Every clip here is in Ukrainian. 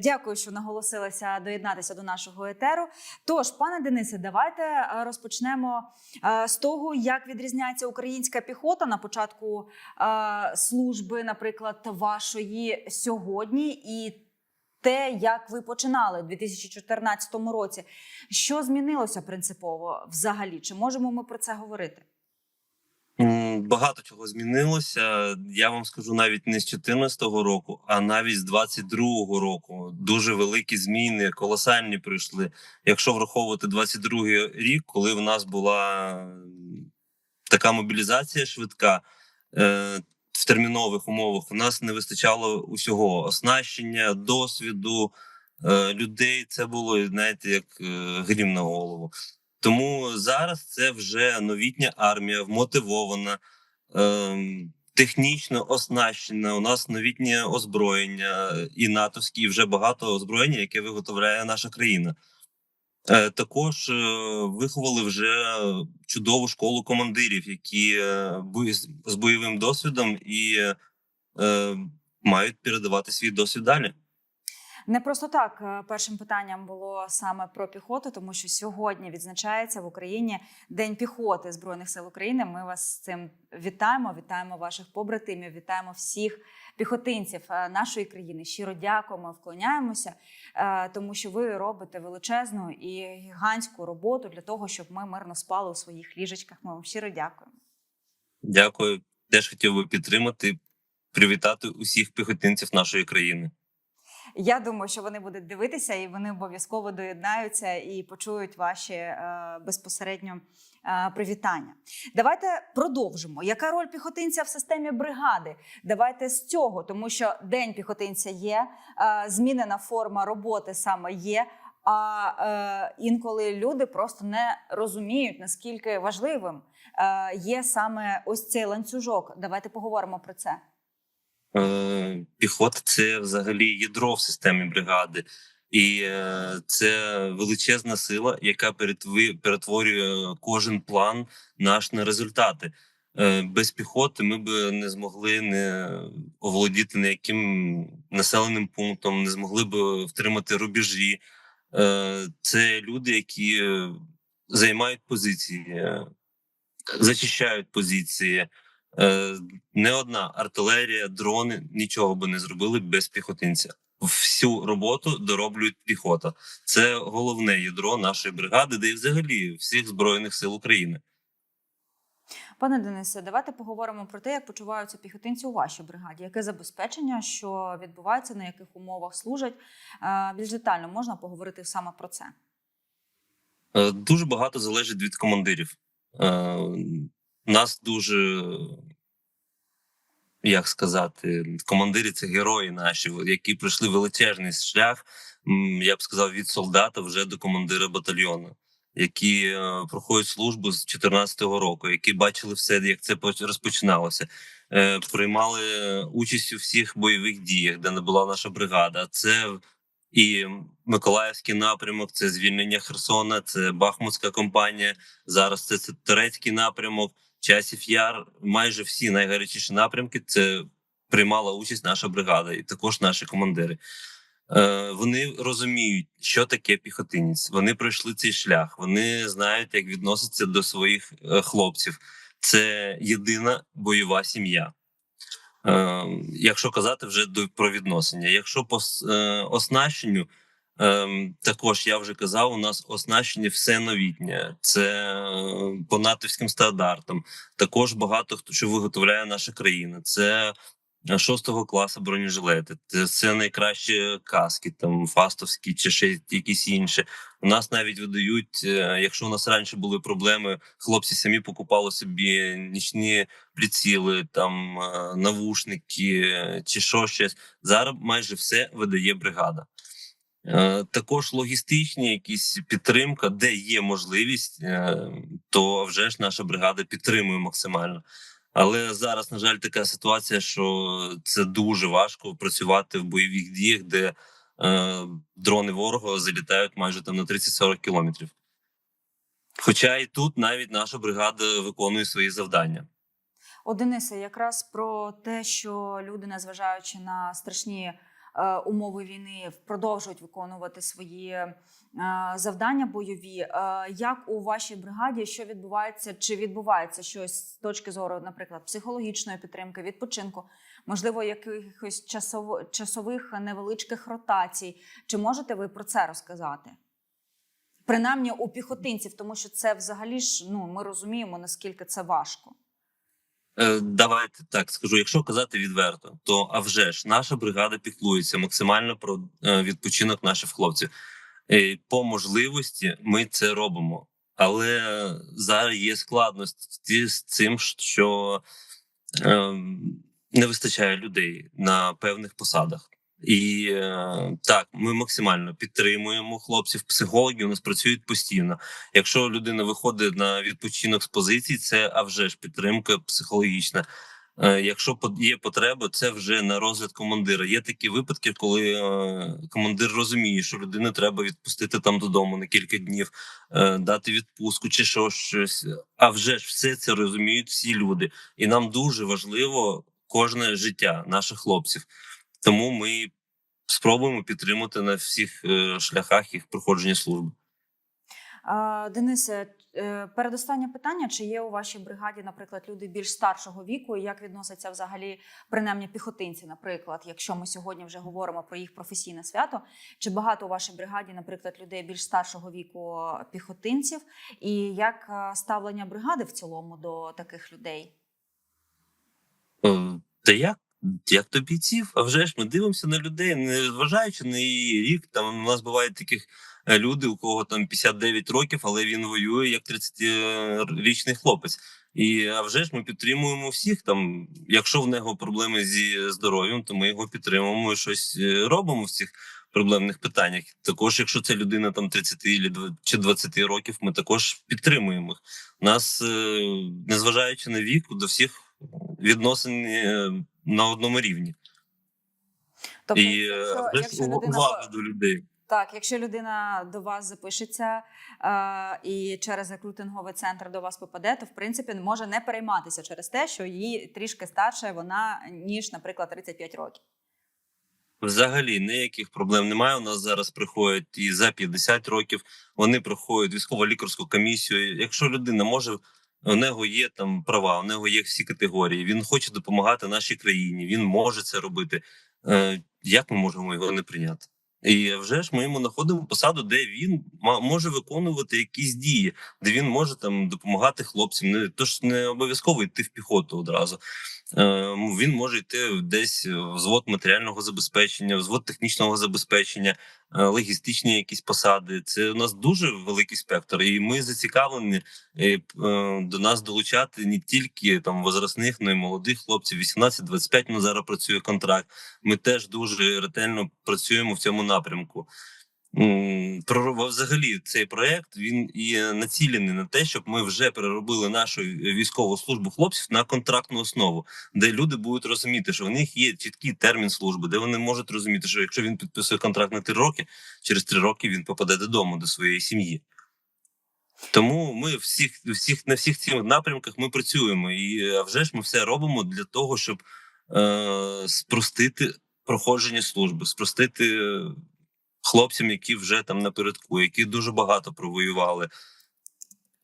Дякую, що наголосилися доєднатися до нашого етеру. Тож, пане Денисе, давайте е, розпочнемо е, з того, як відрізняється українська піхота на початку е, служби, наприклад, вашої сьогодні, і те, як ви починали у 2014 році. Що змінилося принципово взагалі? Чи можемо ми про це говорити? Багато чого змінилося. Я вам скажу навіть не з 2014 року, а навіть з 22-го року. Дуже великі зміни, колосальні прийшли. Якщо враховувати 22-й рік, коли в нас була така мобілізація швидка. е, В термінових умовах у нас не вистачало усього оснащення, досвіду е, людей. Це було знаєте, як е, грім на голову. Тому зараз це вже новітня армія, вмотивована, ем, технічно оснащена. У нас новітнє озброєння е, і натовські, і вже багато озброєння, яке виготовляє наша країна. Е, також е, виховали вже чудову школу командирів, які е, з бойовим досвідом і е, мають передавати свій досвід далі. Не просто так е, першим питанням було саме про піхоту, тому що сьогодні відзначається в Україні День піхоти збройних сил України. Ми вас з цим вітаємо. Вітаємо ваших побратимів, вітаємо всіх піхотинців е, нашої країни. Щиро дякуємо, вклоняємося, е, тому що ви робите величезну і гігантську роботу для того, щоб ми мирно спали у своїх ліжечках. Ми вам щиро дякуємо. Дякую. Теж хотів би підтримати, привітати усіх піхотинців нашої країни. Я думаю, що вони будуть дивитися і вони обов'язково доєднаються і почують ваші е, безпосередньо е, привітання. Давайте продовжимо. Яка роль піхотинця в системі бригади? Давайте з цього, тому що день піхотинця є, е, змінена форма роботи саме є. А е, інколи люди просто не розуміють наскільки важливим е, є саме ось цей ланцюжок. Давайте поговоримо про це. Е, Піхота це взагалі ядро в системі бригади, і е, це величезна сила, яка перетворює кожен план наш на результати. Е, Без піхоти ми б не змогли не оволодіти ніяким населеним пунктом, не змогли б втримати рубежі. Це люди, які займають позиції, зачищають позиції. Е, не одна артилерія, дрони нічого би не зробили без піхотинця. Всю роботу дороблюють піхота. Це головне ядро нашої бригади, де і взагалі всіх збройних сил України. Пане Денисе, давайте поговоримо про те, як почуваються піхотинці у вашій бригаді. Яке забезпечення, що відбувається, на яких умовах служать? Е, Більш детально можна поговорити саме про це. Е, Дуже багато залежить від командирів. Нас дуже, як сказати, командири це герої наші, які пройшли величезний шлях. Я б сказав, від солдата вже до командира батальйону, які е, проходять службу з 14-го року, які бачили все, як це поч- розпочиналося. Е, Приймали участь у всіх бойових діях, де не була наша бригада. Це і Миколаївський напрямок, це звільнення Херсона, це Бахмутська компанія. Зараз це, це Турецький напрямок, Часів Яр. Майже всі найгарячіші напрямки. Це приймала участь наша бригада, і також наші командири. Е, вони розуміють, що таке піхотинець. Вони пройшли цей шлях. Вони знають, як відноситься до своїх е, хлопців. Це єдина бойова сім'я. Е, якщо казати вже про відношення, якщо по оснащенню, е, також я вже казав, у нас оснащення все новітнє, це е, по натовським стандартам. Також багато хто що виготовляє наша країна. Це е, шостого класу бронежилети. Це, найкращі каски, там фастовські чи ще якісь інші. У нас навіть видають, е, якщо у нас раніше були проблеми, хлопці самі покупали собі нічні приціли, там навушники чи що щось. Зараз майже все видає бригада. Е, Також логістичні якісь підтримка, де є можливість, е, то вже ж наша бригада підтримує максимально. Але зараз, на жаль, така ситуація, що це дуже важко працювати в бойових діях, де е, дрони ворога залітають майже там на 30-40 кілометрів. Хоча і тут навіть наша бригада виконує свої завдання. О, Денисе, якраз про те, що люди, незважаючи на страшні умови війни продовжують виконувати свої е, завдання бойові. Е, Як у вашій бригаді що відбувається? Чи відбувається щось з точки зору, наприклад, психологічної підтримки, відпочинку, можливо, якихось часових невеличких ротацій? Чи можете ви про це розказати? Принаймні у піхотинців, тому що це взагалі ж ну ми розуміємо наскільки це важко. Е, Давайте так скажу. Якщо казати відверто, то а вже ж наша бригада піклується максимально про е, відпочинок наших хлопців. Е, По можливості ми це робимо, але зараз є складності з цим, що е, не вистачає людей на певних посадах. І е, так, ми максимально підтримуємо хлопців. Психологи у нас працюють постійно. Якщо людина виходить на відпочинок з позицій, це а вже ж підтримка психологічна. Е, Якщо є потреба, це вже на розгляд командира. Є такі випадки, коли е, командир розуміє, що людину треба відпустити там додому на кілька днів, дати відпустку чи що щось. А вже ж все це розуміють всі люди, і нам дуже важливо кожне життя наших хлопців. Тому ми спробуємо підтримати на всіх е, шляхах їх проходження служби. Денисе, е, передостаннє питання: чи є у вашій бригаді, наприклад, люди більш старшого віку, і як відносяться взагалі принаймні піхотинці? Наприклад, якщо ми сьогодні вже говоримо про їх професійне свято, чи багато у вашій бригаді, наприклад, людей більш старшого віку піхотинців, і як е, ставлення бригади в цілому до таких людей? Та як? Як до бійців, а вже ж ми дивимося на людей, не зважаючи на її рік. Там у нас бувають таких е, люди, у кого там 59 років, але він воює як 30-річний хлопець. І а вже ж ми підтримуємо всіх. Там, якщо в нього проблеми зі здоров'ям, то ми його підтримуємо і щось е, робимо в цих проблемних питаннях. Також, якщо це людина там 30 ілі дв- чи 20 років, ми також підтримуємо їх. Нас, е, незважаючи на вік, до всіх відносин на одному рівні. Тобто, і е, якщо, вже якщо людина до людей. Так, якщо людина до вас запишеться е, і через рекрутинговий центр до вас попаде, то в принципі може не перейматися через те, що їй трішки старше вона ніж, наприклад, 35 років. Взагалі ніяких проблем немає. У нас зараз приходять і за 50 років. Вони проходять військово-лікарську комісію. Якщо людина може, у нього є там права, у нього є всі категорії. Він хоче допомагати нашій країні. Він може це робити. Е, Як ми можемо його не прийняти? І вже ж ми йому знаходимо посаду, де він може виконувати якісь дії, де він може там допомагати хлопцям. Не тож не обов'язково йти в піхоту одразу. Е, Він може йти десь взвод матеріального забезпечення, взвод технічного забезпечення, е, логістичні якісь посади. Це у нас дуже великий спектр, і ми зацікавлені е, е, до нас долучати не тільки там возрастних, але й молодих хлопців. 18-25 ну, зараз працює контракт. Ми теж дуже ретельно працюємо в цьому напрямку. Про взагалі цей проект він і націлений на те, щоб ми вже переробили нашу військову службу хлопців на контрактну основу, де люди будуть розуміти, що в них є чіткий термін служби, де вони можуть розуміти, що якщо він підписує контракт на три роки, через три роки він попаде додому до своєї сім'ї. Тому ми всіх, всіх на всіх цих напрямках ми працюємо, і а вже ж ми все робимо для того, щоб е, спростити проходження служби, спростити е, хлопцям, які вже там напередку, які дуже багато провоювали.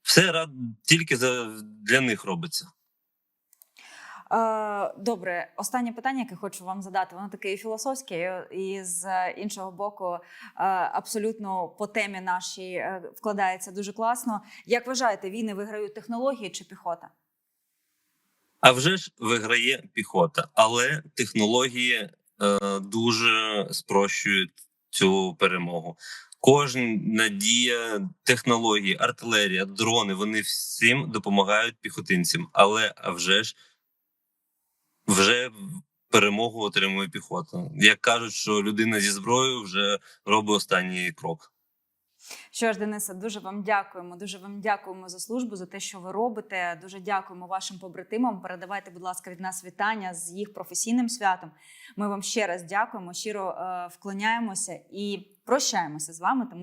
Все рад тільки за для них робиться. Е, Добре, останнє питання, яке хочу вам задати, воно таке і філософське, і з іншого боку, е, абсолютно по темі нашій е, вкладається дуже класно. Як вважаєте, війни виграють технології чи піхота? А вже ж виграє піхота, але технології е, дуже спрощують цю перемогу. Кожна дія технології, артилерія, дрони вони всім допомагають піхотинцям. Але вже ж вже перемогу отримує піхота. Як кажуть, що людина зі зброєю вже робить останній крок. Що ж, Дениса, дуже вам дякуємо. Дуже вам дякуємо за службу, за те, що ви робите. Дуже дякуємо вашим побратимам. Передавайте, будь ласка, від нас вітання з їх професійним святом. Ми вам ще раз дякуємо, щиро е, вклоняємося і прощаємося з вами. Тому